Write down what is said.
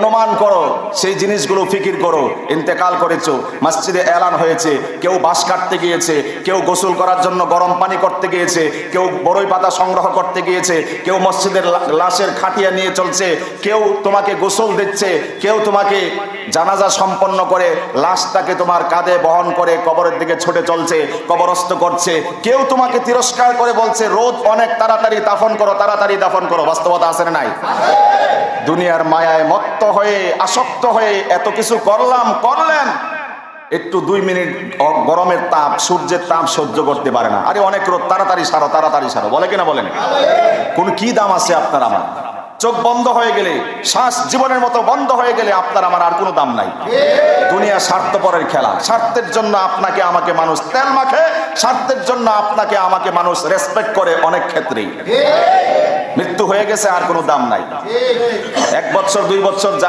অনুমান করো, সেই জিনিসগুলো ফিকির করো, ইন্তেকাল করেছ, মসজিদে এলান হয়েছে, কেউ বাঁশ কাটতে গিয়েছে, কেউ গোসল করার জন্য গরম পানি করতে গিয়েছে, কেউ বড়ই পাতা সংগ্রহ করতে গিয়েছে, কেউ মসজিদের লাশের খাটিয়া নিয়ে চলছে, কেউ তোমাকে গোসল দিচ্ছে, কেউ তোমাকে জানাজা সম্পন্ন করে লাশটাকে তোমার কাঁধে বহন করে কবরের দিকে ছুটে চলছে, কবরস্থ করছে, কেউ তোমাকে তিরস্কার করে বলছে রোদ অনেক তাড়াতাড়ি দাফন করো, তাড়াতাড়ি দাফন করো, বাস্তবতা আছে নাই? দুনিয়ার মায়ায় মত্ত হয়ে, আসক্ত হয়ে এত কিছু করলাম, করলেন। একটু দুই মিনিট গরমের তাপ, সূর্যের তাপ সহ্য করতে পারে না। আরে অনেক রোদ, তাড়াতাড়ি সারো তাড়াতাড়ি সারো। বলে কিনা বলেন? কোন কি দাম আছে আপনার আমার? চোখ বন্ধ হয়ে গেলে, শ্বাস জীবনের মতো বন্ধ হয়ে গেলে আপনার আমার আর কোনো দাম নাই। দুনিয়া স্বার্থপরের খেলা। স্বার্থের জন্য আপনাকে আমাকে মানুষ তেল মাখে, স্বার্থের জন্য আপনাকে আমাকে মানুষ রেসপেক্ট করে অনেক ক্ষেত্রেই। মৃত্যু হয়ে গেছে আর কোনো দাম নাই। এক বছর দুই বছর যা